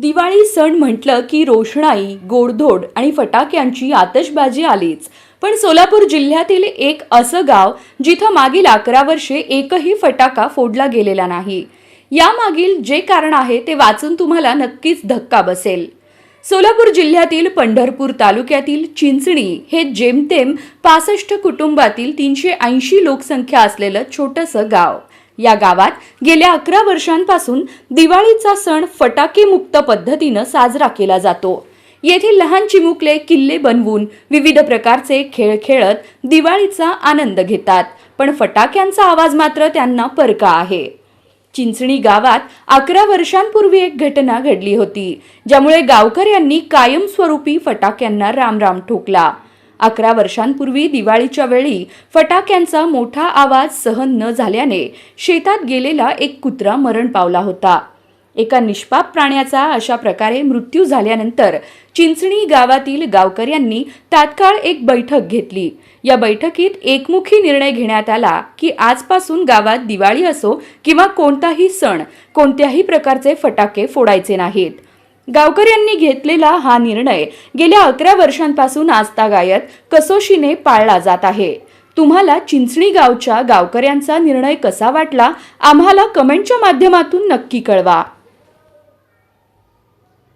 दिवाळी सण म्हटलं की रोषणाई गोडधोड आणि फटाक्यांची आतषबाजी आलीच. पण सोलापूर जिल्ह्यातील एक असं गाव जिथं मागील अकरा वर्षे एकही फटाका फोडला गेलेला नाही. यामागील जे कारण आहे ते वाचून तुम्हाला नक्कीच धक्का बसेल. सोलापूर जिल्ह्यातील पंढरपूर तालुक्यातील चिंचणी हे जेमतेम पासष्ट कुटुंबातील तीनशे ऐंशी लोकसंख्या असलेलं छोटंसं गाव. या गावात गेल्या अकरा वर्षांपासून दिवाळीचा सण फटाकेमुक्त पद्धतीनं साजरा केला जातो. येथील लहान चिमुकले किल्ले बनवून विविध प्रकारचे खेळ खेळत दिवाळीचा आनंद घेतात. पण फटाक्यांचा आवाज मात्र त्यांना परका आहे. चिंचणी गावात अकरा वर्षांपूर्वी एक घटना घडली होती ज्यामुळे गावकऱ्यांनी कायमस्वरूपी फटाक्यांना रामराम ठोकला. अकरा वर्षांपूर्वी दिवाळीच्या वेळी फटाक्यांचा मोठा आवाज सहन न झाल्याने शेतात गेलेला एक कुत्रा मरण पावला होता. एका निष्पाप प्राण्याचा अशा प्रकारे मृत्यू झाल्यानंतर चिंचणी गावातील गावकऱ्यांनी तात्काळ एक बैठक घेतली. या बैठकीत एकमुखी निर्णय घेण्यात आला की आजपासून गावात दिवाळी असो किंवा कोणताही सण कोणत्याही प्रकारचे फटाके फोडायचे नाहीत. गावकऱ्यांनी घेतलेला हा निर्णय गेल्या अकरा वर्षांपासून आजतागायत कसोशीने पाळला जात आहे. तुम्हाला चिंचणी गावच्या गावकऱ्यांचा निर्णय कसा वाटला? आम्हाला कमेंटच्या माध्यमातून नक्की कळवा.